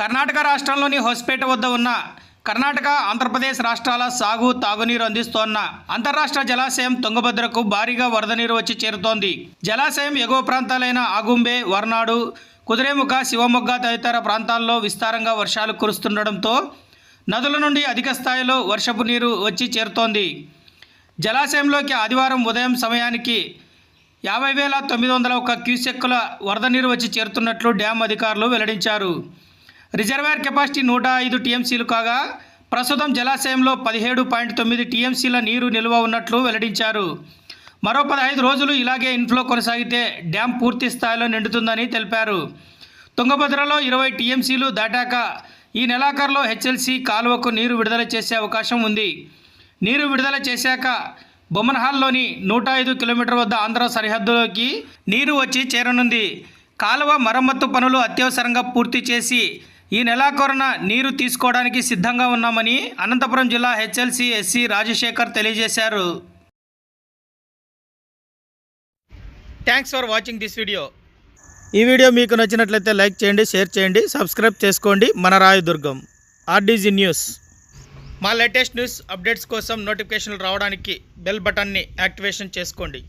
కర్ణాటక రాష్ట్రంలోని హొస్పేట వద్ద ఉన్న కర్ణాటక ఆంధ్రప్రదేశ్ రాష్ట్రాల సాగు తాగునీరు అందిస్తోన్న అంతర్రాష్ట్ర జలాశయం తుంగభద్రకు భారీగా వరద నీరు వచ్చి చేరుతోంది. జలాశయం ఎగువ ప్రాంతాలైన ఆగుంబే వర్నాడు కుదిరేముఖ శివమొగ్గ తదితర ప్రాంతాల్లో విస్తారంగా వర్షాలు కురుస్తుండడంతో నదుల నుండి అధిక స్థాయిలో వర్షపు నీరు వచ్చి చేరుతోంది. జలాశయంలోకి ఆదివారం ఉదయం సమయానికి యాభై వేల తొమ్మిది వందల ఒక క్యూసెక్కుల వరద నీరు వచ్చి చేరుతున్నట్లు డ్యాం అధికారులు వెల్లడించారు. రిజర్వాయర్ కెపాసిటీ నూట ఐదు టీఎంసీలు కాగా ప్రస్తుతం జలాశయంలో పదిహేడు పాయింట్ తొమ్మిది టీఎంసీల నీరు నిల్వ ఉన్నట్లు వెల్లడించారు. మరో పదహైదు రోజులు ఇలాగే ఇన్ఫ్లో కొనసాగితే డ్యాం పూర్తి స్థాయిలో నిండుతుందని తెలిపారు. తుంగభద్రలో ఇరవై టీఎంసీలు దాటాక ఈ నెలాఖరులో హెచ్ఎల్సీ కాలువకు నీరు విడుదల చేసే అవకాశం ఉంది. నీరు విడుదల చేశాక బొమ్మన్హాల్లోని నూట ఐదు కిలోమీటర్ వద్ద ఆంధ్ర సరిహద్దులోకి నీరు వచ్చి చేరనుంది. కాలువ మరమ్మత్తు పనులు అత్యవసరంగా పూర్తి చేసి ఈ నెలాఖరున నీరు తీసుకోవడానికి సిద్ధంగా ఉన్నామని అనంతపురం జిల్లా హెచ్ఎల్సీ ఎస్సీ రాజశేఖర్ తెలియజేశారు. Thanks for watching this video ఈ వీడియో మీకు నచ్చినట్లయితే లైక్ చేయండి షేర్ చేయండి సబ్స్క్రైబ్ చేసుకోండి. మన రాయదుర్గం ఆర్డీజీ న్యూస్. మా లేటెస్ట్ న్యూస్ అప్డేట్స్ కోసం నోటిఫికేషన్లు రావడానికి బెల్ బటన్ని యాక్టివేషన్ చేసుకోండి.